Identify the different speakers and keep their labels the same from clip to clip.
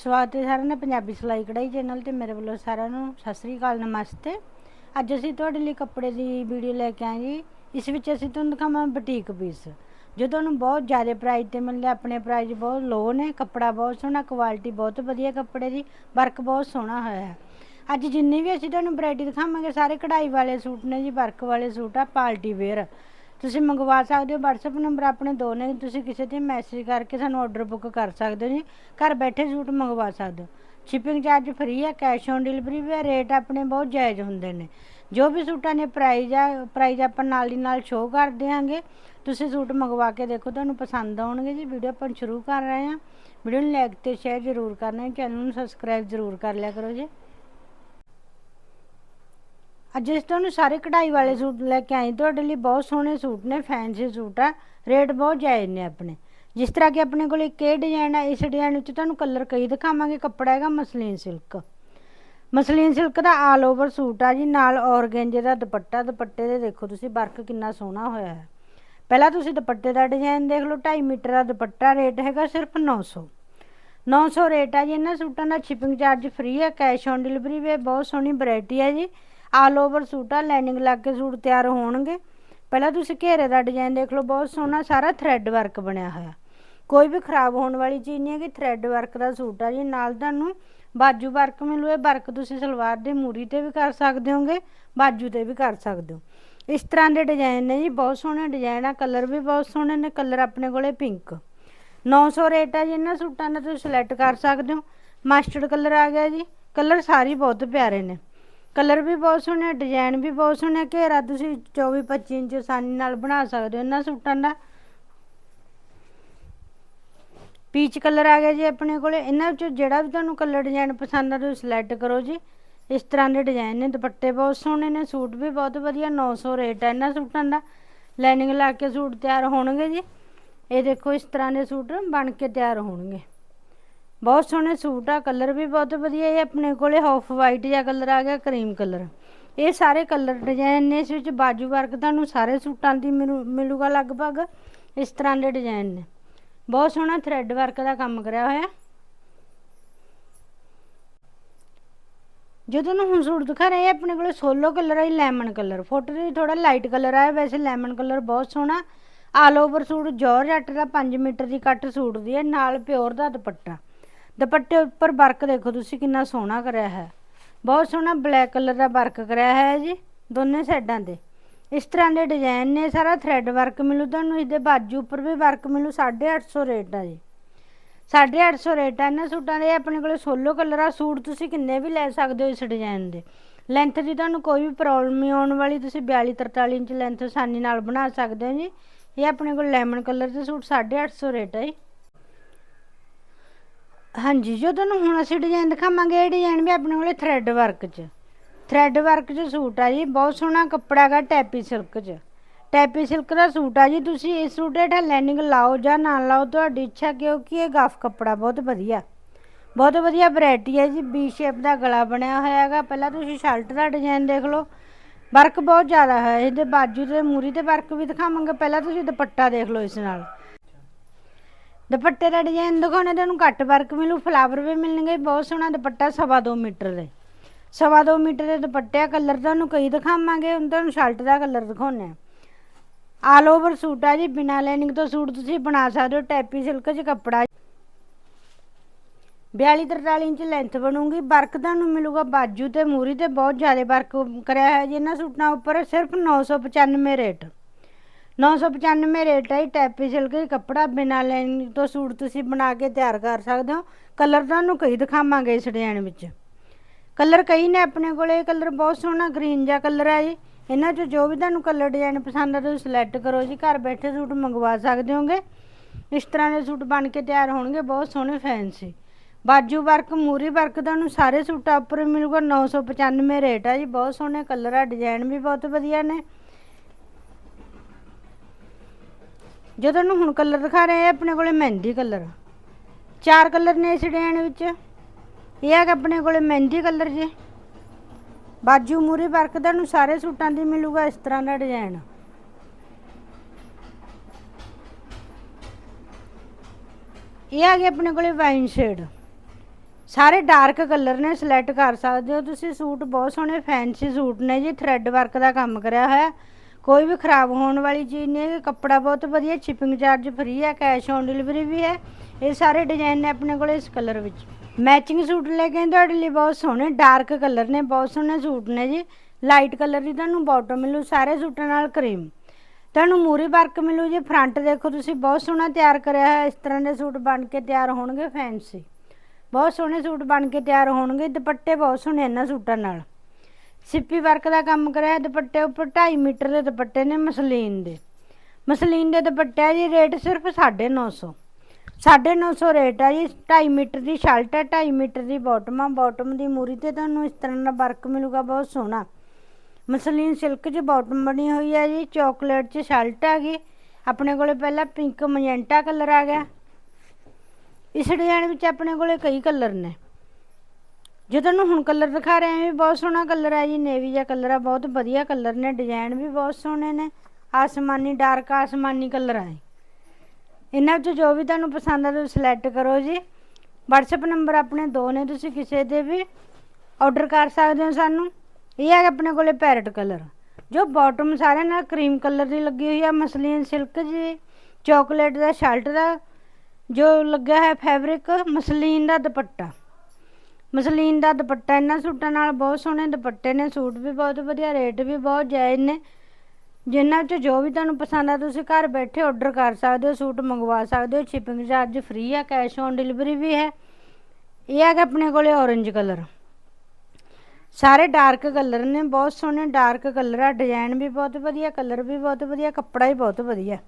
Speaker 1: ਸਵਾਗਤ ਹੈ ਸਾਰਿਆਂ ਦਾ ਪੰਜਾਬੀ ਸਿਲਾਈ ਕਢਾਈ ਚੈਨਲ ਤੇ ਮੇਰੇ ਵੱਲੋਂ ਸਾਰਿਆਂ ਨੂੰ ਸਤਿ ਸ੍ਰੀ ਅਕਾਲ, ਨਮਸਤੇ। ਅੱਜ ਅਸੀਂ ਤੁਹਾਡੇ ਲਈ ਕੱਪੜੇ ਦੀ ਵੀਡੀਓ ਲੈ ਕੇ ਆਏ ਜੀ। ਇਸ ਵਿੱਚ ਅਸੀਂ ਤੁਹਾਨੂੰ ਦਿਖਾਵਾਂ ਬੁਟੀਕ ਪੀਸ ਜੋ ਤੁਹਾਨੂੰ ਬਹੁਤ ਜ਼ਿਆਦਾ ਪ੍ਰਾਈਸ ਤੇ ਮਿਲਦੇ ਆਪਣੇ ਪ੍ਰਾਈਸ ਬਹੁਤ ਲੋ ਨੇ, ਕੱਪੜਾ ਬਹੁਤ ਸੋਹਣਾ ਕੁਆਲਿਟੀ ਬਹੁਤ ਵਧੀਆ ਕੱਪੜੇ ਦੀ ਵਰਕ ਬਹੁਤ ਸੋਹਣਾ ਹੋਇਆ ਹੈ। ਅੱਜ ਜਿੰਨੀ ਵੀ ਅਸੀਂ ਤੁਹਾਨੂੰ ਵੈਰਾਈਟੀ ਦਿਖਾਵਾਂਗੇ, ਸਾਰੇ ਕਢਾਈ ਵਾਲੇ ਸੂਟ ਨੇ ਜੀ ਵਰਕ ਵਾਲੇ ਸੂਟ ਆ, ਪਾਰਟੀ ਵੇਅਰ ਤੁਸੀਂ ਮੰਗਵਾ ਸਕਦੇ ਹੋ, WhatsApp ਨੰਬਰ ਆਪਣੇ ਦੋ ਨੇ, ਤੁਸੀਂ ਕਿਸੇ ਤੇ ਮੈਸੇਜ ਕਰਕੇ ਸਾਨੂੰ ਆਰਡਰ ਬੁੱਕ ਕਰ ਸਕਦੇ ਹੋ ਜੀ। ਘਰ ਬੈਠੇ ਸੂਟ ਮੰਗਵਾ ਸਕਦੇ ਹੋ। ਸ਼ਿਪਿੰਗ ਚਾਰਜ ਫ੍ਰੀ ਹੈ ਕੈਸ਼ ਔਨ ਡਿਲੀਵਰੀ ਵੀ ਹੈ ਰੇਟ ਆਪਣੇ ਬਹੁਤ ਜਾਇਜ਼ ਹੁੰਦੇ ਨੇ। ਜੋ ਵੀ ਸੂਟਾਂ ਦੇ ਪ੍ਰਾਈਜ਼ ਆ ਪ੍ਰਾਈਜ਼ ਆਪਾਂ ਨਾਲ ਦੀ ਨਾਲ ਸ਼ੋਅ ਕਰ ਦਿਆਂਗੇ। ਤੁਸੀਂ ਸੂਟ ਮੰਗਵਾ ਕੇ ਦੇਖੋ, ਤੁਹਾਨੂੰ ਪਸੰਦ ਆਉਣਗੇ ਜੀ। ਵੀਡੀਓ ਆਪਾਂ ਸ਼ੁਰੂ ਕਰ ਰਹੇ ਹਾਂ। ਵੀਡੀਓ ਨੂੰ ਲਾਈਕ ਤੇ ਸ਼ੇਅਰ ਜ਼ਰੂਰ ਕਰਨਾ ਚੈਨਲ ਨੂੰ ਸਬਸਕ੍ਰਾਈਬ ਜ਼ਰੂਰ ਕਰ ਲਿਆ ਕਰੋ ਜੀ। ਅੱਜ ਇਸ ਤੁਹਾਨੂੰ ਸਾਰੇ ਕਢਾਈ ਵਾਲੇ ਸੂਟ ਲੈ ਕੇ ਆਏ ਤੁਹਾਡੇ ਲਈ ਬਹੁਤ ਸੋਹਣੇ ਸੂਟ ਨੇ ਫੈਂਸੀ ਸੂਟ ਆ। ਰੇਟ ਬਹੁਤ ਜਾਇਜ਼ ਨੇ ਆਪਣੇ। ਜਿਸ ਤਰ੍ਹਾਂ ਕਿ ਆਪਣੇ ਕੋਲ ਇੱਕ ਇਹ ਡਿਜ਼ਾਈਨ ਆ, ਇਸ ਡਿਜ਼ਾਈਨ ਵਿੱਚ ਤੁਹਾਨੂੰ ਕਲਰ ਕਈ ਦਿਖਾਵਾਂਗੇ। ਕੱਪੜਾ ਹੈਗਾ ਮਸਲੀਨ ਸਿਲਕ ਮਸਲੀਨ ਸਿਲਕ ਦਾ ਆਲ ਓਵਰ ਸੂਟ ਆ ਜੀ। ਨਾਲ ਔਰਗੈਂਜੇ ਦਾ ਦੁਪੱਟਾ, ਦੁਪੱਟੇ ਦੇ ਦੇਖੋ ਤੁਸੀਂ, ਵਰਕ ਕਿੰਨਾ ਸੋਹਣਾ ਹੋਇਆ ਹੈ। ਪਹਿਲਾਂ ਤੁਸੀਂ ਦੁਪੱਟੇ ਦਾ ਡਿਜ਼ਾਈਨ ਦੇਖ ਲਓ 2.5 ਮੀਟਰ ਦਾ ਦੁਪੱਟਾ ਰੇਟ ਹੈਗਾ ਸਿਰਫ 900 900 ਰੇਟ ਆ ਜੀ। ਇਹਨਾਂ ਸੂਟਾਂ ਦਾ ਸ਼ਿਪਿੰਗ ਚਾਰਜ ਫ੍ਰੀ ਹੈ ਕੈਸ਼ ਔਨ ਡਿਲੀਵਰੀ ਵੀ ਬਹੁਤ ਸੋਹਣੀ ਵੈਰਾਈਟੀ ਹੈ ਜੀ। ਆਲ ਓਵਰ ਸੂਟ ਆ ਲਾਈਨਿੰਗ ਲੱਗ ਕੇ ਸੂਟ ਤਿਆਰ ਹੋਣਗੇ। ਪਹਿਲਾਂ ਤੁਸੀਂ ਘੇਰੇ ਦਾ ਡਿਜ਼ਾਈਨ ਦੇਖ ਲਓ, ਬਹੁਤ ਸੋਹਣਾ ਸਾਰਾ ਥ੍ਰੈਡ ਵਰਕ ਬਣਿਆ ਹੋਇਆ। ਕੋਈ ਵੀ ਖਰਾਬ ਹੋਣ ਵਾਲੀ ਚੀਜ਼ ਨਹੀਂ ਹੈ ਕਿ ਥ੍ਰੈਡ ਵਰਕ ਦਾ ਸੂਟ ਆ ਜੀ। ਨਾਲ ਤੁਹਾਨੂੰ ਬਾਜੂ ਵਰਕ ਮਿਲੂ ਇਹ ਵਰਕ ਤੁਸੀਂ ਸਲਵਾਰ ਦੇ ਮੂਰੀ ਤੇ ਵੀ ਕਰ ਸਕਦੇ ਹੋਗੇ, ਬਾਜੂ ਤੇ ਵੀ ਕਰ ਸਕਦੇ ਹੋ। ਇਸ ਤਰ੍ਹਾਂ ਦੇ ਡਿਜ਼ਾਈਨ ਨੇ ਜੀ, ਬਹੁਤ ਸੋਹਣੇ ਡਿਜ਼ਾਈਨ ਆ। ਕਲਰ ਵੀ ਬਹੁਤ ਸੋਹਣੇ ਨੇ ਕਲਰ ਆਪਣੇ ਕੋਲੇ ਪਿੰਕ 900 ਰੇਟ ਆ ਜੀ ਇਹਨਾਂ ਸੂਟਾਂ ਦਾ, ਤੁਸੀਂ ਸਿਲੈਕਟ ਕਰ ਸਕਦੇ ਹੋ। ਮਸਟਰਡ ਕਲਰ ਆ ਗਿਆ ਜੀ। ਕਲਰ ਸਾਰੇ ਬਹੁਤ ਪਿਆਰੇ ਨੇ। ਕਲਰ ਵੀ ਬਹੁਤ ਸੋਹਣੇ, ਡਿਜ਼ਾਈਨ ਵੀ ਬਹੁਤ ਸੋਹਣਾ, ਘੇਰਾ ਤੁਸੀਂ 24 25 ਇੰਚ ਆਸਾਨੀ ਨਾਲ ਬਣਾ ਸਕਦੇ ਹੋ ਇਹਨਾਂ ਸੂਟਾਂ ਦਾ। ਪੀਚ ਕਲਰ ਆ ਗਿਆ ਜੀ ਆਪਣੇ ਕੋਲੇ, ਇਹਨਾਂ ਵਿੱਚੋਂ ਜਿਹੜਾ ਵੀ ਤੁਹਾਨੂੰ ਕਲਰ ਡਿਜ਼ਾਈਨ ਪਸੰਦ ਆ ਤੁਸੀਂ ਸਿਲੈਕਟ ਕਰੋ ਜੀ। ਇਸ ਤਰ੍ਹਾਂ ਦੇ ਡਿਜ਼ਾਈਨ ਨੇ, ਦੁਪੱਟੇ ਬਹੁਤ ਸੋਹਣੇ ਨੇ, ਸੂਟ ਵੀ ਬਹੁਤ ਵਧੀਆ 900 ਰੇਟ ਹੈ ਇਹਨਾਂ ਸੂਟਾਂ ਦਾ। ਲਾਈਨਿੰਗ ਲਾ ਕੇ ਸੂਟ ਤਿਆਰ ਹੋਣਗੇ ਜੀ। ਇਹ ਦੇਖੋ ਇਸ ਤਰ੍ਹਾਂ ਦੇ ਸੂਟ ਬਣ ਕੇ ਤਿਆਰ ਹੋਣਗੇ। ਬਹੁਤ ਸੋਹਣੇ ਸੂਟ ਆ, ਕਲਰ ਵੀ ਬਹੁਤ ਵਧੀਆ, ਇਹ ਆਪਣੇ ਕੋਲੇ ਹਾਫ ਵਾਈਟ ਜਿਹਾ ਕਲਰ ਆ ਗਿਆ, ਕਰੀਮ ਕਲਰ। ਇਹ ਸਾਰੇ ਕਲਰ ਡਿਜ਼ਾਈਨ ਨੇ, ਇਸ ਵਿੱਚ ਬਾਜੂ ਵਰਕ ਤੁਹਾਨੂੰ ਸਾਰੇ ਸੂਟਾਂ ਦੀ ਮਿਲੂਗਾ ਲਗਭਗ, ਇਸ ਤਰ੍ਹਾਂ ਦੇ ਡਿਜ਼ਾਈਨ ਨੇ। ਬਹੁਤ ਸੋਹਣਾ ਥ੍ਰੈਡ ਵਰਕ ਦਾ ਕੰਮ ਕਰਿਆ ਹੋਇਆ। ਜੋ ਤੁਹਾਨੂੰ ਹੁਣ ਸੂਟ ਦਿਖਾ ਰਹੇ ਆ ਆਪਣੇ ਕੋਲੇ ਸੋਲੋ ਕਲਰ ਹੈ ਲੈਮਨ ਕਲਰ ਫੋਟੋ ਤੇ ਥੋੜਾ ਲਾਈਟ ਕਲਰ ਆਇਆ, ਵੈਸੇ ਲੈਮਨ ਕਲਰ ਬਹੁਤ ਸੋਹਣਾ। ਆਲ ਓਵਰ ਸੂਟ ਜੋਰਜੱਟ ਦਾ 5 ਮੀਟਰ ਦੀ ਕੱਟ ਸੂਟ ਦੀ ਹੈ, ਨਾਲ ਪਿਓਰ ਦਾ ਦੁਪੱਟਾ। ਦੁਪੱਟੇ ਉੱਪਰ ਵਰਕ ਦੇਖੋ ਤੁਸੀਂ ਕਿੰਨਾ ਸੋਹਣਾ ਕਰਿਆ ਹੈ। ਬਹੁਤ ਸੋਹਣਾ ਬਲੈਕ ਕਲਰ ਦਾ ਵਰਕ ਕਰਿਆ ਹੈ ਜੀ, ਦੋਨੇ ਸਾਈਡਾਂ ਤੇ। ਇਸ ਤਰ੍ਹਾਂ ਦੇ ਡਿਜ਼ਾਈਨ ਨੇ, ਸਾਰਾ ਥ੍ਰੈਡ ਵਰਕ ਮਿਲੂ ਤੁਹਾਨੂੰ, ਇਹਦੇ ਬਾਜੂ ਉੱਪਰ ਵੀ ਵਰਕ ਮਿਲੂ 850 ਰੇਟ ਆ ਜੀ। 850 ਰੇਟ ਆ, ਇਹਨਾਂ ਸੂਟਾਂ ਦੇ ਆਪਣੇ ਕੋਲ ਸੋਲੋ ਕਲਰ ਆ, ਸੂਟ ਤੁਸੀਂ ਕਿੰਨੇ ਵੀ ਲੈ ਸਕਦੇ ਹੋ ਇਸ ਡਿਜ਼ਾਈਨ ਦੇ। ਲੈਂਥ ਦੀ ਤੁਹਾਨੂੰ ਕੋਈ ਵੀ ਪ੍ਰੋਬਲਮ ਨਹੀਂ ਆਉਣ ਵਾਲੀ, ਤੁਸੀਂ 42 43 ਇੰਚ ਲੈਂਥ ਆਸਾਨੀ ਨਾਲ ਬਣਾ ਸਕਦੇ ਹੋ ਜੀ। ਇਹ ਆਪਣੇ ਕੋਲ ਲੈਮਨ ਕਲਰ ਦੇ ਸੂਟ 850 ਰੇਟ ਆ ਜੀ। ਹਾਂਜੀ ਜੋ ਤੁਹਾਨੂੰ ਹੁਣ ਅਸੀਂ ਡਿਜ਼ਾਈਨ ਦਿਖਾਵਾਂਗੇ, ਇਹ ਡਿਜ਼ਾਈਨ ਵੀ ਆਪਣੇ ਕੋਲੇ ਥਰੈਡ ਵਰਕ 'ਚ। ਥਰੈਡ ਵਰਕ 'ਚ ਸੂਟ ਆ ਜੀ, ਬਹੁਤ ਸੋਹਣਾ ਕੱਪੜਾ ਹੈਗਾ ਟੈਪੀ ਸਿਲਕ 'ਚ। ਟੈਪੀ ਸਿਲਕ ਦਾ ਸੂਟ ਆ ਜੀ, ਤੁਸੀਂ ਇਸ ਸੂਟ ਹੇਠਾਂ ਲਾਈਨਿੰਗ ਲਾਓ ਜਾਂ ਨਾ ਲਾਓ, ਤੁਹਾਡੀ ਇੱਛਾ ਕਿਉਂਕਿ ਇਹ ਗਫ ਕੱਪੜਾ ਬਹੁਤ ਵਧੀਆ। ਬਹੁਤ ਵਧੀਆ ਵੈਰਾਈਟੀ ਹੈ ਜੀ ਬੀ ਸ਼ੇਪ ਦਾ ਗਲਾ ਬਣਿਆ ਹੋਇਆ ਹੈਗਾ। ਪਹਿਲਾਂ ਤੁਸੀਂ ਸ਼ਰਟ ਦਾ ਡਿਜ਼ਾਈਨ ਦੇਖ ਲਓ। ਵਰਕ ਬਹੁਤ ਜ਼ਿਆਦਾ ਹੈ, ਇਹਦੇ ਬਾਜੂ ਤੇ ਮੂਰੀ ਤੇ ਵਰਕ ਵੀ ਦਿਖਾਵਾਂਗੇ। ਪਹਿਲਾਂ ਤੁਸੀਂ ਦੁਪੱਟਾ ਦੇਖ ਲਓ ਇਸ ਨਾਲ। ਦੁਪੱਟੇ ਦਾ ਡਿਜ਼ਾਈਨ ਦਿਖਾਉਣੇ ਤੁਹਾਨੂੰ ਘੱਟ ਵਰਕ ਮਿਲੂ ਫਲਾਵਰ ਵੀ ਮਿਲਣਗੇ, ਬਹੁਤ ਸੋਹਣਾ ਦੁਪੱਟਾ, ਸਵਾ ਦੋ ਮੀਟਰ ਦੇ। ਸਵਾ ਦੋ ਮੀਟਰ ਦੇ ਦੁਪੱਟੇ ਕਲਰ ਤੁਹਾਨੂੰ ਕਈ ਦਿਖਾਵਾਂਗੇ, ਹੁਣ ਤੁਹਾਨੂੰ ਸ਼ਰਟ ਦਾ ਕਲਰ ਦਿਖਾਉਣੇ ਆ ਆਲ ਓਵਰ ਸੂਟ ਆ ਜੀ, ਬਿਨਾ ਲਾਈਨਿੰਗ ਤੋਂ ਸੂਟ ਤੁਸੀਂ ਬਣਾ ਸਕਦੇ ਹੋ, ਟੈਪੀ ਸਿਲਕ 'ਚ ਕੱਪੜਾ। 42 43 ਇੰਚ ਲੈਂਥ ਬਣੂਗੀ, ਵਰਕ ਤੁਹਾਨੂੰ ਮਿਲੂਗਾ ਬਾਜੂ ਤੇ ਮੂਰੀ ਤੇ, ਬਹੁਤ ਜ਼ਿਆਦਾ ਵਰਕ ਕਰਿਆ ਹੋਇਆ ਜੀ ਇਹਨਾਂ ਸੂਟਾਂ ਉੱਪਰ, ਸਿਰਫ 995 ਰੇਟ 995 ਰੇਟ ਹੈ ਟੈਪੀ ਸਿਲਕ ਦਾ ਕੱਪੜਾ ਬਿਨਾ ਲਾਈਨਿੰਗ ਤੋਂ ਸੂਟ ਤੁਸੀਂ ਬਣਾ ਕੇ ਤਿਆਰ ਕਰ ਸਕਦੇ ਹੋ। ਕਲਰ ਤੁਹਾਨੂੰ ਕਈ ਦਿਖਾਵਾਂਗੇ ਇਸ ਡਿਜ਼ਾਈਨ ਵਿੱਚ। ਕਲਰ ਕਈ ਨੇ ਆਪਣੇ ਕੋਲੇ, ਕਲਰ ਬਹੁਤ ਸੋਹਣਾ ਗ੍ਰੀਨ ਜਿਹਾ ਕਲਰ ਹੈ ਜੀ। ਇਹਨਾਂ 'ਚੋਂ ਜੋ ਵੀ ਤੁਹਾਨੂੰ ਕਲਰ ਡਿਜ਼ਾਈਨ ਪਸੰਦ ਆ, ਤੁਸੀਂ ਸਿਲੈਕਟ ਕਰੋ ਜੀ। ਘਰ ਬੈਠੇ ਸੂਟ ਮੰਗਵਾ ਸਕਦੇ ਹੋਗੇ। ਇਸ ਤਰ੍ਹਾਂ ਦੇ ਸੂਟ ਬਣ ਕੇ ਤਿਆਰ ਹੋਣਗੇ, ਬਹੁਤ ਸੋਹਣੇ ਫੈਂਸੀ। ਬਾਜੂ ਵਰਕ, ਮੂਰੀ ਵਰਕ ਤੁਹਾਨੂੰ ਸਾਰੇ ਸੂਟਾਂ ਉੱਪਰ ਮਿਲੂਗਾ। 995 ਰੇਟ ਆ ਜੀ, ਬਹੁਤ ਸੋਹਣੇ ਕਲਰ ਆ, ਡਿਜ਼ਾਈਨ ਵੀ ਬਹੁਤ ਵਧੀਆ ਨੇ। ਜੋ ਤੁਹਾਨੂੰ ਹੁਣ ਕਲਰ ਦਿਖਾ ਰਹੇ ਆ ਆਪਣੇ ਕੋਲੇ ਮਹਿੰਦੀ ਕਲਰ। ਚਾਰ ਕਲਰ ਨੇ ਇਸ ਡਿਜ਼ਾਈਨ ਵਿੱਚ। ਇਹ ਹੈਗਾ ਆਪਣੇ ਕੋਲੇ ਮਹਿੰਦੀ ਕਲਰ ਜੀ। ਬਾਜੂ ਮੂਰੀ ਵਰਕ ਤੁਹਾਨੂੰ ਸਾਰੇ ਸੂਟਾਂ ਦੀ ਮਿਲੂਗਾ ਇਸ ਤਰ੍ਹਾਂ ਦਾ ਡਿਜ਼ਾਈਨ ਇਹ ਆ ਗਿਆ ਆਪਣੇ ਕੋਲੇ ਵਾਈਨ ਸ਼ੇਡ। ਸਾਰੇ ਡਾਰਕ ਕਲਰ ਨੇ, ਸਿਲੈਕਟ ਕਰ ਸਕਦੇ ਹੋ ਤੁਸੀਂ। ਸੂਟ ਬਹੁਤ ਸੋਹਣੇ, ਫੈਂਸੀ ਸੂਟ ਨੇ ਜੀ। ਥ੍ਰੈਡ ਵਰਕ ਦਾ ਕੰਮ ਕਰਿਆ ਹੋਇਆ। ਕੋਈ ਵੀ ਖਰਾਬ ਹੋਣ ਵਾਲੀ ਚੀਜ਼ ਨਹੀਂ ਹੈ ਕੱਪੜਾ ਬਹੁਤ ਵਧੀਆ ਸ਼ਿਪਿੰਗ ਚਾਰਜ ਫ੍ਰੀ ਹੈ ਕੈਸ਼ ਔਨ ਡਿਲੀਵਰੀ ਵੀ ਹੈ। ਇਹ ਸਾਰੇ ਡਿਜ਼ਾਈਨ ਨੇ ਆਪਣੇ ਕੋਲ ਇਸ ਕਲਰ ਵਿੱਚ। ਮੈਚਿੰਗ ਸੂਟ ਲੈ ਕੇ ਆਏ ਤੁਹਾਡੇ ਲਈ ਬਹੁਤ ਸੋਹਣੇ ਡਾਰਕ ਕਲਰ ਨੇ, ਬਹੁਤ ਸੋਹਣੇ ਸੂਟ ਨੇ ਜੀ। ਲਾਈਟ ਕਲਰ ਦੀ ਤੁਹਾਨੂੰ ਬਾਟਮ ਮਿਲੂ, ਸਾਰੇ ਸੂਟਾਂ ਨਾਲ ਕਰੀਮ ਤੁਹਾਨੂੰ ਮੂਰੀ ਵਰਕ ਮਿਲੂ ਜੀ ਫਰੰਟ ਦੇਖੋ ਤੁਸੀਂ, ਬਹੁਤ ਸੋਹਣਾ ਤਿਆਰ ਕਰਿਆ ਹੈ ਇਸ ਤਰ੍ਹਾਂ ਦੇ ਸੂਟ ਬਣ ਕੇ ਤਿਆਰ ਹੋਣਗੇ ਫੈਂਸੀ ਬਹੁਤ ਸੋਹਣੇ ਸੂਟ ਬਣ ਕੇ ਤਿਆਰ ਹੋਣਗੇ, ਦੁਪੱਟੇ ਬਹੁਤ ਸੋਹਣੇ ਇਹਨਾਂ ਸੂਟਾਂ ਨਾਲ। ਸਿੱਪੀ ਵਰਕ ਦਾ ਕੰਮ ਕਰਿਆ, ਦੁਪੱਟੇ ਉੱਪਰ 2.5 ਮੀਟਰ ਦੇ ਦੁਪੱਟੇ ਨੇ ਮਸਲੀਨ ਦੇ। ਮਸਲੀਨ ਦੇ ਦੁਪੱਟੇ ਆ ਜੀ, ਰੇਟ ਸਿਰਫ 950 950 ਰੇਟ ਹੈ ਜੀ 2.5 ਮੀਟਰ ਦੀ ਸ਼ਰਟ ਹੈ 2.5 ਮੀਟਰ ਦੀ ਬਾਟਮ ਆ। ਬਾਟਮ ਦੀ ਮੂਰੀ ਤੇ ਤੁਹਾਨੂੰ ਇਸ ਤਰ੍ਹਾਂ ਦਾ ਵਰਕ ਮਿਲੂਗਾ, ਬਹੁਤ ਸੋਹਣਾ। ਮਸਲੀਨ ਸਿਲਕ 'ਚ ਬਾਟਮ ਬਣੀ ਹੋਈ ਹੈ ਜੀ ਚਾਕਲੇਟ 'ਚ ਸ਼ਰਟ ਆ ਗਈ। ਆਪਣੇ ਕੋਲੇ ਪਹਿਲਾਂ ਪਿੰਕ ਮਜੈਂਟਾ ਕਲਰ ਆ ਗਿਆ। ਇਸ ਡਿਜ਼ਾਈਨ ਵਿੱਚ ਆਪਣੇ ਕੋਲੇ ਕਈ ਕਲਰ ਨੇ। ਜੋ ਤੁਹਾਨੂੰ ਹੁਣ ਕਲਰ ਦਿਖਾ ਰਹੇ ਹਾਂ ਵੀ ਬਹੁਤ ਸੋਹਣਾ ਕਲਰ ਹੈ ਜੀ, ਨੇਵੀ ਜਿਹਾ ਕਲਰ ਆ, ਬਹੁਤ ਵਧੀਆ ਕਲਰ ਨੇ ਡਿਜ਼ਾਈਨ ਵੀ ਬਹੁਤ ਸੋਹਣੇ ਨੇ, ਆਸਮਾਨੀ ਡਾਰਕ ਆਸਮਾਨੀ ਕਲਰ ਆ ਇਹਨਾਂ ਵਿੱਚੋਂ ਜੋ ਵੀ ਤੁਹਾਨੂੰ ਪਸੰਦ ਆ, ਤੁਸੀਂ ਸਿਲੈਕਟ ਕਰੋ ਜੀ। WhatsApp ਨੰਬਰ ਆਪਣੇ ਦੋ ਨੇ, ਤੁਸੀਂ ਕਿਸੇ ਦੇ ਵੀ ਆਰਡਰ ਕਰ ਸਕਦੇ ਹੋ ਸਾਨੂੰ। ਇਹ ਹੈ ਆਪਣੇ ਕੋਲੇ ਪੈਰਟ ਕਲਰ ਜੋ ਬਾਟਮ ਸਾਰਿਆਂ ਨਾਲ ਕਰੀਮ ਕਲਰ ਦੀ ਲੱਗੀ ਹੋਈ ਆ, ਮਸਲੀਨ ਸਿਲਕ ਜੀ ਚਾਕਲੇਟ ਦਾ ਸ਼ਰਟ ਦਾ, ਜੋ ਲੱਗਿਆ ਹੈ ਫੈਬਰਿਕ ਮਸਲੀਨ ਦਾ ਦੁਪੱਟਾ। ਮਸਲੀਨ ਦਾ ਦੁਪੱਟਾ ਇਹਨਾਂ ਸੂਟਾਂ ਨਾਲ ਬਹੁਤ ਸੋਹਣੇ ਦੁਪੱਟੇ ਨੇ, ਸੂਟ ਵੀ ਬਹੁਤ ਵਧੀਆ, ਰੇਟ ਵੀ ਬਹੁਤ ਜਾਇਜ਼ ਨੇ। ਜਿਨ੍ਹਾਂ ਵਿੱਚ ਜੋ ਵੀ ਤੁਹਾਨੂੰ ਪਸੰਦ ਆ, ਤੁਸੀਂ ਘਰ ਬੈਠੇ ਆਰਡਰ ਕਰ ਸਕਦੇ ਹੋ, ਸੂਟ ਮੰਗਵਾ ਸਕਦੇ ਹੋ ਸ਼ਿਪਿੰਗ ਚਾਰਜ ਫ੍ਰੀ ਆ ਕੈਸ਼ ਔਨ ਡਿਲੀਵਰੀ ਵੀ ਹੈ। ਇਹ ਹੈਗਾ ਆਪਣੇ ਕੋਲੇ orange ਕਲਰ ਸਾਰੇ ਡਾਰਕ ਕਲਰ ਨੇ, ਬਹੁਤ ਸੋਹਣੇ ਡਾਰਕ ਕਲਰ ਆ ਡਿਜ਼ਾਈਨ ਵੀ ਬਹੁਤ ਵਧੀਆ ਕਲਰ ਵੀ ਬਹੁਤ ਵਧੀਆ, ਕੱਪੜਾ ਵੀ ਬਹੁਤ ਵਧੀਆ।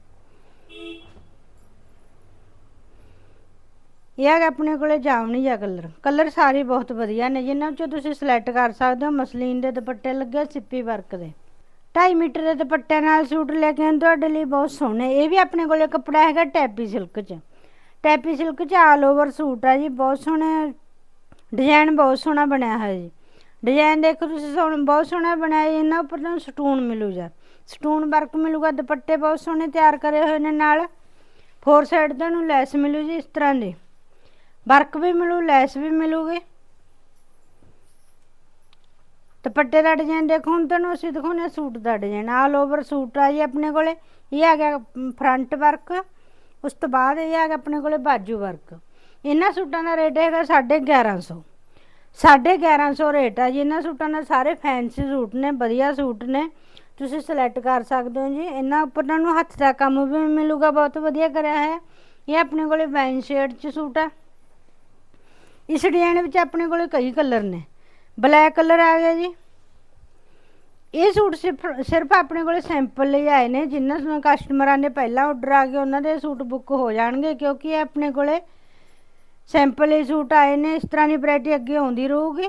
Speaker 1: ਇਹ ਹੈਗਾ ਆਪਣੇ ਕੋਲੇ ਜਾਮਨੀ ਜਿਹਾ ਕਲਰ। ਕਲਰ ਸਾਰੇ ਬਹੁਤ ਵਧੀਆ ਨੇ, ਜਿਨ੍ਹਾਂ ਵਿੱਚੋਂ ਤੁਸੀਂ ਸਿਲੈਕਟ ਕਰ ਸਕਦੇ ਹੋ, ਮਸਲੀਨ ਦੇ ਦੁਪੱਟੇ ਲੱਗੇ ਸਿੱਪੀ ਵਰਕ ਦੇ। 2.5 ਮੀਟਰ ਦੇ ਦੁਪੱਟਿਆਂ ਨਾਲ ਸੂਟ ਲੈ ਕੇ ਆਏ ਤੁਹਾਡੇ ਲਈ ਬਹੁਤ ਸੋਹਣੇ। ਇਹ ਵੀ ਆਪਣੇ ਕੋਲੇ ਕੱਪੜਾ ਹੈਗਾ ਟੈਪੀ ਸਿਲਕ 'ਚ। ਟੈਪੀ ਸਿਲਕ 'ਚ ਆਲ ਓਵਰ ਸੂਟ ਆ ਜੀ, ਬਹੁਤ ਸੋਹਣੇ ਡਿਜ਼ਾਈਨ ਬਹੁਤ ਸੋਹਣਾ ਬਣਿਆ ਹੋਇਆ ਜੀ। ਡਿਜ਼ਾਈਨ ਦੇਖੋ ਤੁਸੀਂ, ਸੋਹਣਾ, ਬਹੁਤ ਸੋਹਣਾ ਬਣਾਇਆ ਜੀ। ਇਹਨਾਂ ਉੱਪਰ ਤੁਹਾਨੂੰ ਸਟੋਨ ਮਿਲੂਗਾ। ਸਟੂਨ ਵਰਕ ਮਿਲੂਗਾ, ਦੁਪੱਟੇ ਬਹੁਤ ਸੋਹਣੇ ਤਿਆਰ ਕਰੇ ਹੋਏ ਨੇ ਨਾਲ। ਫੋਰ ਸਾਈਡ ਤੁਹਾਨੂੰ ਲੈਸ ਮਿਲੂ ਜੀ ਇਸ ਤਰ੍ਹਾਂ ਦੀ। ਵਰਕ ਵੀ ਮਿਲੂ, ਲੈਸ ਵੀ ਮਿਲੂਗੀ। ਦੁਪੱਟੇ ਦਾ ਡਿਜ਼ਾਈਨ ਦੇਖੋ ਹੁਣ ਤੁਹਾਨੂੰ ਅਸੀਂ ਦਿਖਾਉਂਦੇ ਹਾਂ, ਸੂਟ ਦਾ ਡਿਜ਼ਾਈਨ ਆਲ ਓਵਰ ਸੂਟ ਆ ਜੀ ਆਪਣੇ ਕੋਲੇ, ਇਹ ਆ ਗਿਆ ਫਰੰਟ ਵਰਕ, ਉਸ ਤੋਂ ਬਾਅਦ ਇਹ ਆ ਗਿਆ ਆਪਣੇ ਕੋਲੇ ਬਾਜੂ ਵਰਕ। ਇਹਨਾਂ ਸੂਟਾਂ ਦਾ ਰੇਟ ਹੈਗਾ 1150 1150 ਰੇਟ ਆ ਜੀ, ਇਹਨਾਂ ਸੂਟਾਂ ਦਾ ਸਾਰੇ ਫੈਂਸੀ ਸੂਟ ਨੇ, ਵਧੀਆ ਸੂਟ ਨੇ। ਤੁਸੀਂ ਸਿਲੈਕਟ ਕਰ ਸਕਦੇ ਹੋ ਜੀ। ਇਹਨਾਂ ਉੱਪਰ ਤੁਹਾਨੂੰ ਹੱਥ ਦਾ ਕੰਮ ਵੀ ਮਿਲੂਗਾ, ਬਹੁਤ ਵਧੀਆ ਕਰਿਆ ਹੈ ਇਹ ਆਪਣੇ ਕੋਲੇ ਵਾਈਨ ਸ਼ੇਡ 'ਚ ਸੂਟ ਆ। ਇਸ ਡਿਜ਼ਾਈਨ ਵਿੱਚ ਆਪਣੇ ਕੋਲੇ ਕਈ ਕਲਰ ਨੇ। ਬਲੈਕ ਕਲਰ ਆ ਗਿਆ ਜੀ। ਇਹ ਸੂਟ ਸਿਰਫ ਸਿਰਫ ਆਪਣੇ ਕੋਲੇ ਸੈਂਪਲ ਲਈ ਆਏ ਨੇ। ਜਿਨ੍ਹਾਂ ਕਸਟਮਰਾਂ ਨੇ ਪਹਿਲਾਂ ਆਰਡਰ ਆ ਗਏ, ਉਹਨਾਂ ਦੇ ਸੂਟ ਬੁੱਕ ਹੋ ਜਾਣਗੇ, ਕਿਉਂਕਿ ਇਹ ਆਪਣੇ ਕੋਲੇ ਸੈਂਪਲ ਲਈ ਸੂਟ ਆਏ ਨੇ। ਇਸ ਤਰ੍ਹਾਂ ਦੀ ਵੈਰਾਈਟੀ ਅੱਗੇ ਆਉਂਦੀ ਰਹੂਗੀ।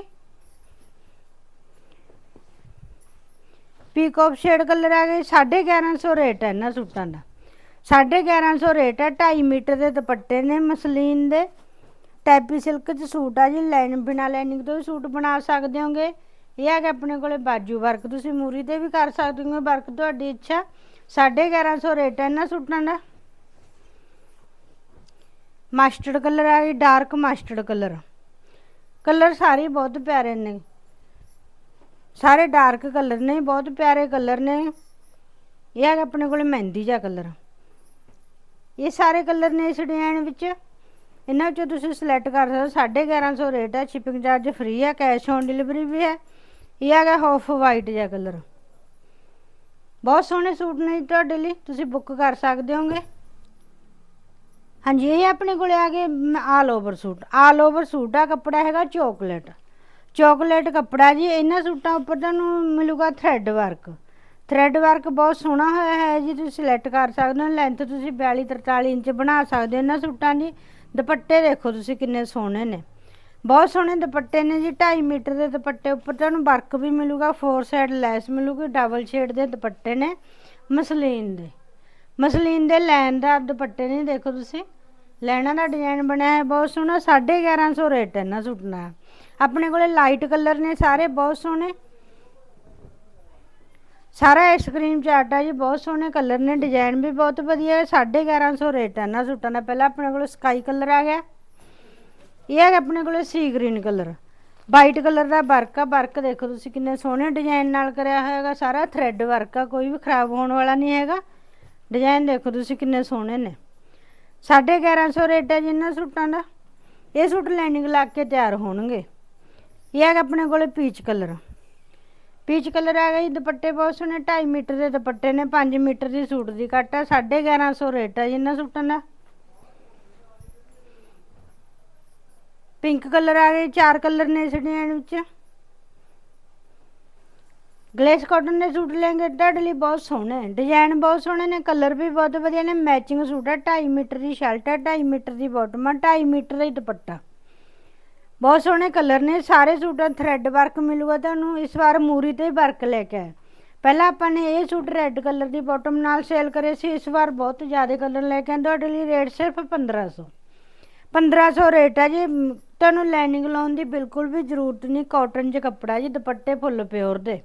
Speaker 1: ਪੀਕੋਪ ਸ਼ੇਡ ਕਲਰ ਆ ਗਏ 1150 ਰੇਟ ਹੈ ਇਹਨਾਂ ਸੂਟਾਂ ਦਾ। 1150 ਰੇਟ ਹੈ। 2.5 ਮੀਟਰ ਦੇ ਦੁਪੱਟੇ ਨੇ ਮਸਲੀਨ ਦੇ। ਟੈਪੀ ਸਿਲਕ ਚ ਸੂਟ ਆ ਜੀ, ਲਾਈਨ ਬਿਨਾ ਲਾਈਨਿੰਗ ਤੋਂ ਵੀ ਸੂਟ ਬਣਾ ਸਕਦੇ ਹੋਗੇ। ਇਹ ਹੈਗਾ ਆਪਣੇ ਕੋਲੇ ਬਾਜੂ ਵਰਕ ਤੁਸੀਂ ਮੂਰੀ ਤੇ ਵੀ ਕਰ ਸਕਦੇ ਹੋ ਵਰਕ ਤੁਹਾਡੀ ਇੱਛਾ। 1150 ਰੇਟ ਹੈ ਇਹਨਾਂ ਸੂਟਾਂ ਦਾ। ਮਸਟਰਡ ਕਲਰ ਆ ਜੀ ਡਾਰਕ ਮਸਟਰਡ ਕਲਰ ਕਲਰ ਸਾਰੇ ਬਹੁਤ ਪਿਆਰੇ ਨੇ। ਸਾਰੇ ਡਾਰਕ ਕਲਰ ਨੇ, ਬਹੁਤ ਪਿਆਰੇ ਕਲਰ ਨੇ। ਇਹ ਹੈਗਾ ਆਪਣੇ ਕੋਲੇ ਮਹਿੰਦੀ ਜਿਹਾ ਕਲਰ ਇਹ ਸਾਰੇ ਕਲਰ ਨੇ ਇਸ ਡਿਜ਼ਾਈਨ ਵਿੱਚ। ਇਹਨਾਂ ਵਿੱਚੋਂ ਤੁਸੀਂ ਸਿਲੈਕਟ ਕਰ ਸਕਦੇ ਹੋ 1150 ਰੇਟ ਹੈ ਸ਼ਿਪਿੰਗ ਚਾਰਜ ਫ੍ਰੀ ਹੈ ਕੈਸ਼ ਔਨ ਡਿਲੀਵਰੀ ਵੀ ਹੈ, ਇਹ ਹੈਗਾ ਹਾਫ ਵਾਈਟ ਜਿਹਾ ਕਲਰ ਬਹੁਤ ਸੋਹਣੇ ਸੂਟ ਨੇ ਜੀ ਤੁਹਾਡੇ ਲਈ, ਤੁਸੀਂ ਬੁੱਕ ਕਰ ਸਕਦੇ ਹੋਗੇ ਹਾਂਜੀ, ਇਹ ਆਪਣੇ ਕੋਲੇ ਆ ਗਏ all over suit. All over suit ਆ, ਕੱਪੜਾ ਹੈਗਾ ਚਾਕਲੇਟ ਚਾਕਲੇਟ ਕੱਪੜਾ ਜੀ, ਇਹਨਾਂ ਸੂਟਾਂ ਉੱਪਰ ਤੁਹਾਨੂੰ ਮਿਲੂਗਾ ਥ੍ਰੈਡ ਵਰਕ ਥ੍ਰੈਡ ਵਰਕ ਬਹੁਤ ਸੋਹਣਾ ਹੋਇਆ ਹੈ ਜੀ, ਤੁਸੀਂ ਸਿਲੈਕਟ ਕਰ ਸਕਦੇ ਹੋ ਲੈਂਥ ਤੁਸੀਂ 42 43 ਇੰਚ ਬਣਾ ਸਕਦੇ ਹੋ ਇਹਨਾਂ ਸੂਟਾਂ ਦੀ। ਦੁਪੱਟੇ ਦੇਖੋ ਤੁਸੀਂ ਕਿੰਨੇ ਸੋਹਣੇ ਨੇ। ਬਹੁਤ ਸੋਹਣੇ ਦੁਪੱਟੇ ਨੇ ਜੀ 2.5 ਮੀਟਰ ਦੇ ਦੁਪੱਟੇ ਉੱਪਰ ਤੁਹਾਨੂੰ ਵਰਕ ਵੀ ਮਿਲੂਗਾ ਫੋਰ ਸਾਈਡ ਲੈਸ ਮਿਲੂਗੀ ਡਬਲ ਸ਼ੇਡ ਦੇ ਦੁਪੱਟੇ ਨੇ, ਮਸਲੀਨ ਦੇ। ਮਸਲੀਨ ਦੇ ਲੈਣ ਦਾ ਦੁਪੱਟੇ ਨੇ ਦੇਖੋ ਤੁਸੀਂ। ਲੈਣਾ ਦਾ ਡਿਜ਼ਾਈਨ ਬਣਿਆ ਹੈ, ਬਹੁਤ ਸੋਹਣਾ 1150 ਰੇਟ ਹੈ ਇਹਨਾਂ ਸੂਟ ਆਪਣੇ ਕੋਲੇ ਲਾਈਟ ਕਲਰ ਨੇ ਸਾਰੇ, ਬਹੁਤ ਸੋਹਣੇ। ਸਾਰਾ ਆਈਸਕ੍ਰੀਮ ਚਾਰਟ ਆ ਜੀ ਬਹੁਤ ਸੋਹਣੇ ਕਲਰ ਨੇ ਡਿਜ਼ਾਈਨ ਵੀ ਬਹੁਤ ਵਧੀਆ ਹੈ 1150 ਰੇਟ ਹੈ ਇਹਨਾਂ ਸੂਟਾਂ ਦਾ ਪਹਿਲਾਂ ਆਪਣੇ ਕੋਲ ਸਕਾਈ ਕਲਰ ਆ ਗਿਆ। ਇਹ ਹੈ ਆਪਣੇ ਕੋਲ sea green colour white colour ਦਾ ਵਰਕ ਆ, ਵਰਕ ਦੇਖੋ ਤੁਸੀਂ ਕਿੰਨੇ ਸੋਹਣੇ ਡਿਜ਼ਾਈਨ ਨਾਲ ਕਰਿਆ ਹੋਇਆ ਹੈਗਾ। ਸਾਰਾ ਥ੍ਰੈਡ ਵਰਕ ਆ, ਕੋਈ ਵੀ ਖਰਾਬ ਹੋਣ ਵਾਲਾ ਨਹੀਂ ਹੈਗਾ। ਡਿਜ਼ਾਈਨ ਦੇਖੋ ਤੁਸੀਂ ਕਿੰਨੇ ਸੋਹਣੇ ਨੇ। 1150 ਰੇਟ ਹੈ ਜੀ ਇਹਨਾਂ ਸੂਟਾਂ ਦਾ। ਇਹ ਸੂਟ ਲਾਈਨਿੰਗ ਲਾ ਕੇ ਤਿਆਰ ਹੋਣਗੇ। ਇਹ ਹੈਗਾ ਆਪਣੇ ਕੋਲ ਪੀਚ ਕਲਰ ਪੀਚ ਕਲਰ ਆ ਗਈ, ਦੁਪੱਟੇ ਬਹੁਤ ਸੋਹਣੇ 2.5 ਮੀਟਰ ਦੇ ਦੁਪੱਟੇ ਨੇ 5 ਮੀਟਰ ਦੀ ਸੂਟ ਦੀ ਕੱਟ ਆ 1150 ਰੇਟ ਹੈ ਜੀ ਇਹਨਾਂ ਸੂਟਾਂ ਦਾ। ਪਿੰਕ ਕਲਰ ਆ ਗਏ, ਚਾਰ ਕਲਰ ਨੇ ਇਸ ਡਿਜ਼ਾਈਨ ਵਿੱਚ। ਗਲੇਸ ਕਾਟਨ ਦੇ ਸੂਟ ਲੈਂਗੇ ਤੁਹਾਡੇ ਲਈ ਬਹੁਤ ਸੋਹਣੇ ਡਿਜ਼ਾਈਨ ਬਹੁਤ ਸੋਹਣੇ ਨੇ, ਕਲਰ ਵੀ ਬਹੁਤ ਵਧੀਆ ਨੇ, ਮੈਚਿੰਗ ਸੂਟ ਹੈ 2.5 ਮੀਟਰ ਦੀ ਸ਼ਰਟ ਹੈ 2.5 ਮੀਟਰ ਦੀ ਬਾਟਮ ਹੈ 2.5 ਮੀਟਰ ਦਾ ਹੀ ਦੁਪੱਟਾ। ਬਹੁਤ ਸੋਹਣੇ ਕਲਰ ਨੇ, ਸਾਰੇ ਸੂਟਾਂ ਥਰੈਡ ਵਰਕ ਮਿਲੂਗਾ ਤੁਹਾਨੂੰ, ਇਸ ਵਾਰ ਮੂਰੀ ਤੇ ਵਰਕ ਲੈ ਕੇ ਆਏ। ਪਹਿਲਾਂ ਆਪਾਂ ਨੇ ਇਹ ਸੂਟ ਰੈੱਡ ਕਲਰ ਦੀ ਬਾਟਮ ਨਾਲ ਸੇਲ ਕਰੇ ਸੀ, ਇਸ ਵਾਰ ਬਹੁਤ ਜ਼ਿਆਦਾ ਕਲਰ ਲੈ ਕੇ ਆਏ, ਤੁਹਾਡੇ ਲਈ ਰੇਟ ਸਿਰਫ 1500 1500 ਰੇਟ ਹੈ ਜੀ ਤੁਹਾਨੂੰ ਲਾਈਨਿੰਗ ਲਾਉਣ ਦੀ ਬਿਲਕੁਲ ਵੀ ਜ਼ਰੂਰਤ ਨਹੀਂ ਕਾਟਨ 'ਚ ਕੱਪੜਾ ਜੀ, ਦੁਪੱਟੇ ਫੁੱਲ ਪਿਓਰ ਦੇ।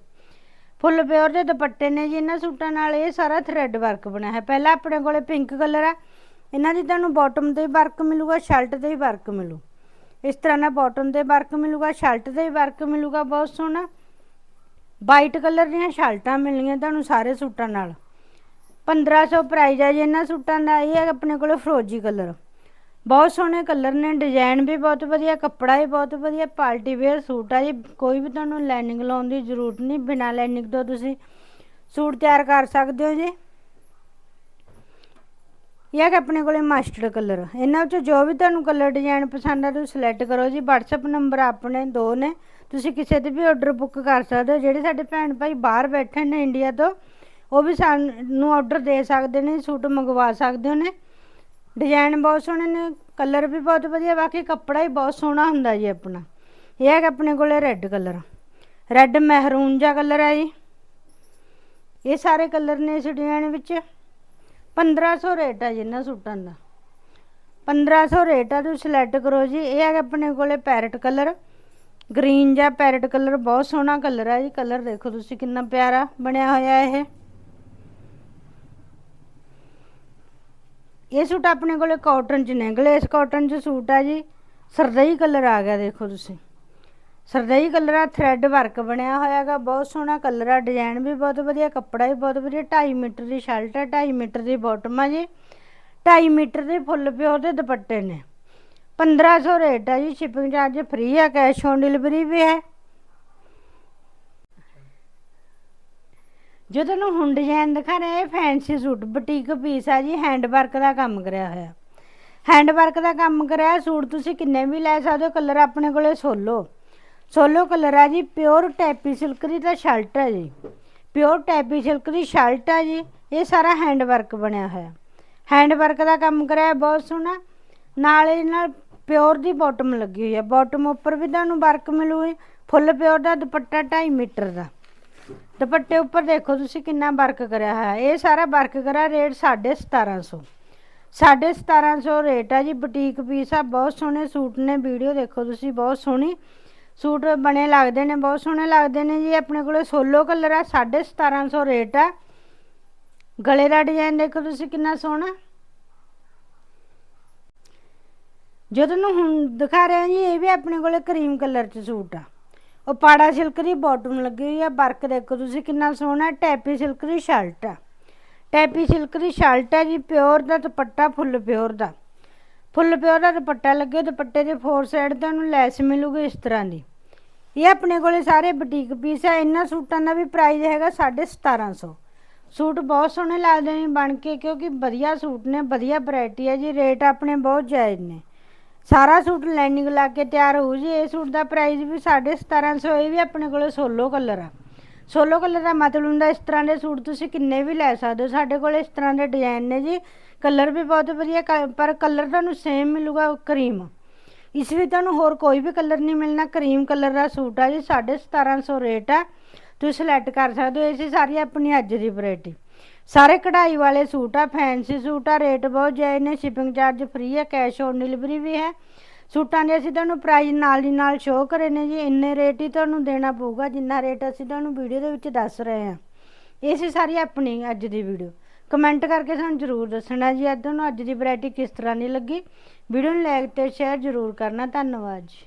Speaker 1: ਫੁੱਲ ਪਿਓਰ ਦੇ ਦੁਪੱਟੇ ਨੇ ਜੀ, ਇਹਨਾਂ ਸੂਟਾਂ ਨਾਲ ਇਹ ਸਾਰਾ ਥਰੈਡ ਵਰਕ ਬਣਿਆ ਹੈ ਪਹਿਲਾਂ ਆਪਣੇ ਕੋਲੇ ਪਿੰਕ ਕਲਰ ਆ, ਇਹਨਾਂ ਦੀ ਤੁਹਾਨੂੰ ਬਾਟਮ ਤੇ ਹੀ ਵਰਕ ਮਿਲੂਗਾ ਸ਼ਰਟ ਤੇ ਹੀ ਵਰਕ ਮਿਲੂ। ਇਸ ਤਰ੍ਹਾਂ ਨਾਲ ਬਾਟਮ ਤੇ ਵਰਕ ਮਿਲੂਗਾ ਸ਼ਰਟ ਤੇ ਵਰਕ ਮਿਲੂਗਾ, ਬਹੁਤ ਸੋਹਣਾ। ਵਾਈਟ ਕਲਰ ਦੀਆਂ ਸ਼ਰਟਾਂ ਮਿਲਣੀਆਂ ਤੁਹਾਨੂੰ ਸਾਰੇ ਸੂਟਾਂ ਨਾਲ। 1500 ਪ੍ਰਾਈਜ਼ ਹੈ ਜੀ ਇਹਨਾਂ ਸੂਟਾਂ ਦਾ, ਇਹ ਹੈ ਆਪਣੇ ਕੋਲ ਫਰੋਜੀ ਕਲਰ ਬਹੁਤ ਸੋਹਣੇ ਕਲਰ ਨੇ ਡਿਜ਼ਾਈਨ ਵੀ ਬਹੁਤ ਵਧੀਆ, ਕੱਪੜਾ ਵੀ ਬਹੁਤ ਵਧੀਆ, ਪਾਰਟੀ ਵੇਅਰ ਸੂਟ ਆ ਜੀ, ਕੋਈ ਵੀ ਤੁਹਾਨੂੰ ਲਾਈਨਿੰਗ ਲਾਉਣ ਦੀ ਜ਼ਰੂਰਤ ਨਹੀਂ, ਬਿਨਾਂ ਲਾਈਨਿੰਗ ਤੋਂ ਤੁਸੀਂ ਸੂਟ ਤਿਆਰ ਕਰ ਸਕਦੇ ਹੋ ਜੀ। ਇਹ ਹੈ ਆਪਣੇ ਕੋਲੇ ਮਾਸਟਰਡ ਕਲਰ। ਇਹਨਾਂ ਵਿੱਚੋਂ ਜੋ ਵੀ ਤੁਹਾਨੂੰ ਕਲਰ ਡਿਜ਼ਾਈਨ ਪਸੰਦ ਆ, ਤੁਸੀਂ ਸਿਲੈਕਟ ਕਰੋ ਜੀ। WhatsApp ਨੰਬਰ ਆਪਣੇ ਦੋ ਨੇ। ਤੁਸੀਂ ਕਿਸੇ ਤੇ ਵੀ ਆਰਡਰ ਬੁੱਕ ਕਰ ਸਕਦੇ ਹੋ। ਜਿਹੜੇ ਸਾਡੇ ਭੈਣ ਭਾਈ ਬਾਹਰ ਬੈਠੇ ਨੇ ਇੰਡੀਆ ਤੋਂ, ਉਹ ਵੀ ਸਾਨੂੰ ਆਰਡਰ ਦੇ ਸਕਦੇ ਨੇ, ਸੂਟ ਮੰਗਵਾ ਸਕਦੇ ਹੋ ਨੇ। ਡਿਜ਼ਾਈਨ ਬਹੁਤ ਸੋਹਣੇ ਨੇ, ਕਲਰ ਵੀ ਬਹੁਤ ਵਧੀਆ, ਬਾਕੀ ਕੱਪੜਾ ਹੀ ਬਹੁਤ ਸੋਹਣਾ ਹੁੰਦਾ ਜੀ ਆਪਣਾ। ਇਹ ਹੈ ਆਪਣੇ ਕੋਲੇ ਰੈੱਡ ਕਲਰ। ਰੈੱਡ ਮਹਿਰੂਨ ਜਿਹਾ ਕਲਰ ਹੈ ਜੀ। ਇਹ ਸਾਰੇ ਕਲਰ ਨੇ ਇਸ ਡਿਜ਼ਾਈਨ ਵਿੱਚ। 1500 ਰੇਟ ਹੈ ਜੀ ਇਹਨਾਂ ਸੂਟਾਂ ਦਾ। 1500 ਰੇਟ ਆ, ਤੁਸੀਂ ਸਿਲੈਕਟ ਕਰੋ ਜੀ। ਇਹ ਹੈ ਆਪਣੇ ਕੋਲੇ ਪੈਰਟ ਕਲਰ ਗ੍ਰੀਨ ਜਾਂ ਪੈਰਟ ਕਲਰ ਬਹੁਤ ਸੋਹਣਾ ਕਲਰ ਹੈ ਜੀ। ਕਲਰ ਦੇਖੋ ਤੁਸੀਂ ਕਿੰਨਾ ਪਿਆਰਾ ਬਣਿਆ ਹੋਇਆ ਇਹ। ਇਹ ਸੂਟ ਆਪਣੇ ਕੋਲੇ ਕਾਟਨ ਚ ਨੇ। ਗਲੇਸ ਕਾਟਨ ਚ ਸੂਟ ਆ ਜੀ। ਸਰਦਈ ਕਲਰ ਆ ਗਿਆ, ਦੇਖੋ ਤੁਸੀਂ। ਸਰਦਈ ਕਲਰ ਆ ਥ੍ਰੈਡ ਵਰਕ ਬਣਿਆ ਹੋਇਆਗਾ, ਬਹੁਤ ਸੋਹਣਾ ਕਲਰ ਆ ਡਿਜ਼ਾਈਨ ਵੀ ਬਹੁਤ ਵਧੀਆ, ਕੱਪੜਾ ਵੀ ਬਹੁਤ ਵਧੀਆ 2.5 ਮੀਟਰ ਦੀ ਸ਼ਰਟ ਆ 2.5 ਮੀਟਰ ਦੀ ਬਾਟਮ ਆ ਜੀ। 2.5 ਮੀਟਰ ਦੇ ਫੁੱਲ ਪਿਓ ਦੇ ਦੁਪੱਟੇ ਨੇ। 1500 ਰੇਟ ਆ ਜੀ ਸ਼ਿਪਿੰਗ ਚਾਰਜ ਫ੍ਰੀ ਆ ਕੈਸ਼ ਔਨ ਡਿਲੀਵਰੀ ਵੀ ਹੈ। ਜੋ ਤੁਹਾਨੂੰ ਹੁਣ ਡਿਜ਼ਾਈਨ ਦਿਖਾ ਰਹੇ ਇਹ ਫੈਂਸੀ ਸੂਟ ਬੁਟੀਕ ਪੀਸ ਆ ਜੀ ਹੈਂਡ ਵਰਕ ਦਾ ਕੰਮ ਕਰਿਆ ਹੋਇਆ। ਹੈਂਡ ਵਰਕ ਦਾ ਕੰਮ ਕਰਿਆ, ਸੂਟ ਤੁਸੀਂ ਕਿੰਨੇ ਵੀ ਲੈ ਸਕਦੇ ਹੋ, ਕਲਰ ਆਪਣੇ ਕੋਲੇ ਸੋਲੋ। ਸੋਲੋ ਕਲਰ ਆ ਜੀ, ਪਿਓਰ ਟੈਪੀ ਸਿਲਕ ਦੀ ਤਾਂ ਸ਼ਰਟ ਹੈ ਜੀ। ਪਿਓਰ ਟੈਪੀ ਸਿਲਕ ਦੀ ਸ਼ਰਟ ਆ ਜੀ, ਇਹ ਸਾਰਾ ਹੈਂਡ ਵਰਕ ਬਣਿਆ ਹੋਇਆ। ਹੈਂਡ ਵਰਕ ਦਾ ਕੰਮ ਕਰਿਆ ਬਹੁਤ ਸੋਹਣਾ। ਨਾਲ ਇਹ ਨਾਲ ਪਿਓਰ ਦੀ ਬਾਟਮ ਲੱਗੀ ਹੋਈ ਹੈ ਬਾਟਮ ਉੱਪਰ ਵੀ ਤੁਹਾਨੂੰ ਵਰਕ ਮਿਲੂਗੀ, ਫੁੱਲ ਪਿਓਰ ਦਾ ਦੁਪੱਟਾ 2.5 ਮੀਟਰ ਦਾ। ਦੁਪੱਟੇ ਉੱਪਰ ਦੇਖੋ ਤੁਸੀਂ ਕਿੰਨਾ ਵਰਕ ਕਰਿਆ ਹੋਇਆ। ਇਹ ਸਾਰਾ ਵਰਕ ਕਰਾ ਰੇਟ 1750 1750 ਰੇਟ ਆ ਜੀ, ਬੁਟੀਕ ਪੀਸ ਆ, ਬਹੁਤ ਸੋਹਣੇ ਸੂਟ ਨੇ, ਵੀਡੀਓ ਦੇਖੋ ਤੁਸੀਂ, ਬਹੁਤ ਸੋਹਣੀ। ਸੂਟ ਬਣੇ ਲੱਗਦੇ ਨੇ, ਬਹੁਤ ਸੋਹਣੇ ਲੱਗਦੇ ਨੇ ਜੀ। ਆਪਣੇ ਕੋਲੇ ਸੋਲੋ ਕਲਰ ਆ 1750 ਰੇਟ ਆ। ਗਲੇ ਦਾ ਡਿਜ਼ਾਈਨ ਦੇਖੋ ਤੁਸੀਂ ਕਿੰਨਾ ਸੋਹਣਾ। ਜੋ ਤੁਹਾਨੂੰ ਹੁਣ ਦਿਖਾ ਰਿਹਾ ਜੀ, ਇਹ ਵੀ ਆਪਣੇ ਕੋਲੇ ਕਰੀਮ ਕਲਰ ਚ ਸੂਟ ਆ। ਉਹ ਪਾੜਾ ਸਿਲਕ ਦੀ ਬਾਟਮ ਲੱਗੀ ਹੋਈ ਆ, ਵਰਕ ਦੇਖੋ ਤੁਸੀਂ ਕਿੰਨਾ ਸੋਹਣਾ, ਟੈਪੀ ਸਿਲਕ ਦੀ ਸ਼ਰਟ ਆ। ਟੈਪੀ ਸਿਲਕ ਦੀ ਸ਼ਰਟ ਆ ਜੀ, ਪਿਓਰ ਦਾ ਦੁਪੱਟਾ, ਫੁੱਲ ਪਿਓਰ ਦਾ। ਫੁੱਲ ਪਿਓਰ ਦਾ ਦੁਪੱਟਾ ਲੱਗੇ, ਦੁਪੱਟੇ ਦੇ ਫੋਰ ਸਾਈਡ ਤੁਹਾਨੂੰ ਲੈਸ ਮਿਲੂਗੀ ਇਸ ਤਰ੍ਹਾਂ ਦੀ। ਇਹ ਆਪਣੇ ਕੋਲੇ ਸਾਰੇ ਬੁਟੀਕ ਪੀਸ ਆ, ਇਹਨਾਂ ਸੂਟਾਂ ਦਾ ਵੀ ਪ੍ਰਾਈਸ ਹੈਗਾ 1750 ਸੂਟ ਬਹੁਤ ਸੋਹਣੇ ਲੱਗਦੇ ਨੇ ਬਣ ਕੇ, ਕਿਉਂਕਿ ਵਧੀਆ ਸੂਟ ਨੇ, ਵਧੀਆ ਵੈਰਾਈਟੀ ਹੈ ਜੀ ਰੇਟ ਆਪਣੇ ਬਹੁਤ ਜਾਇਜ਼ ਨੇ। ਸਾਰਾ ਸੂਟ ਲਾਈਨਿੰਗ ਲਾ ਕੇ ਤਿਆਰ ਹੋਊ ਜੀ, ਇਹ ਸੂਟ ਦਾ ਪ੍ਰਾਈਸ ਵੀ 1750 ਇਹ ਵੀ ਆਪਣੇ ਕੋਲੇ ਸੋਲੋ ਕਲਰ ਆ। ਸੋਲੋ ਕਲਰ ਦਾ ਮਤਲਬ ਹੁੰਦਾ ਇਸ ਤਰ੍ਹਾਂ ਦੇ ਸੂਟ ਤੁਸੀਂ ਕਿੰਨੇ ਵੀ ਲੈ ਸਕਦੇ ਹੋ, ਸਾਡੇ ਕੋਲ ਇਸ ਤਰ੍ਹਾਂ ਦੇ ਡਿਜ਼ਾਈਨ ਨੇ ਜੀ। ਕਲਰ ਵੀ ਬਹੁਤ ਵਧੀਆ, ਕ- ਪਰ ਕਲਰ ਤੁਹਾਨੂੰ ਸੇਮ ਮਿਲੂਗਾ ਕਰੀਮ ਇਸ ਵਿੱਚ ਤੁਹਾਨੂੰ ਹੋਰ ਕੋਈ ਵੀ ਕਲਰ ਨਹੀਂ ਮਿਲਣਾ। ਕਰੀਮ ਕਲਰ ਦਾ ਸੂਟ ਆ ਜੀ 1750 ਰੇਟ ਆ। ਤੁਸੀਂ ਸਿਲੈਕਟ ਕਰ ਸਕਦੇ ਹੋ, ਇਹ ਸੀ ਸਾਰੀ ਆਪਣੀ ਅੱਜ ਦੀ ਵੈਰਾਈਟੀ ਸਾਰੇ ਕਢਾਈ ਵਾਲੇ ਸੂਟ ਆ ਫੈਂਸੀ ਸੂਟ ਆ ਰੇਟ ਬਹੁਤ ਜਾਇਜ਼ ਨੇ ਸ਼ਿਪਿੰਗ ਚਾਰਜ ਫ੍ਰੀ ਆ ਕੈਸ਼ ਔਨ ਡਿਲੀਵਰੀ ਵੀ ਹੈ। ਸੂਟਾਂ ਦੇ ਅਸੀਂ ਤੁਹਾਨੂੰ ਪ੍ਰਾਈਸ ਨਾਲ ਦੀ ਨਾਲ ਸ਼ੋਅ ਕਰੇ ਨੇ ਜੀ, ਇੰਨੇ ਰੇਟ ਹੀ ਤੁਹਾਨੂੰ ਦੇਣਾ ਪਊਗਾ, ਜਿੰਨਾ ਰੇਟ ਅਸੀਂ ਤੁਹਾਨੂੰ ਵੀਡੀਓ ਦੇ ਵਿੱਚ ਦੱਸ ਰਹੇ ਹਾਂ। ਇਹ ਸੀ ਸਾਰੀ ਆਪਣੀ ਅੱਜ ਦੀ ਵੀਡੀਓ ਕਮੈਂਟ ਕਰਕੇ ਸਾਨੂੰ ਜ਼ਰੂਰ ਦੱਸਣਾ ਜੀ, ਅੱਜ ਤੁਹਾਨੂੰ ਅੱਜ ਦੀ ਵੈਰਾਈਟੀ ਕਿਸ ਤਰ੍ਹਾਂ ਦੀ ਲੱਗੀ। ਵੀਡੀਓ ਨੂੰ ਲਾਈਕ ਅਤੇ ਸ਼ੇਅਰ ਜ਼ਰੂਰ ਕਰਨਾ ਧੰਨਵਾਦ ਜੀ।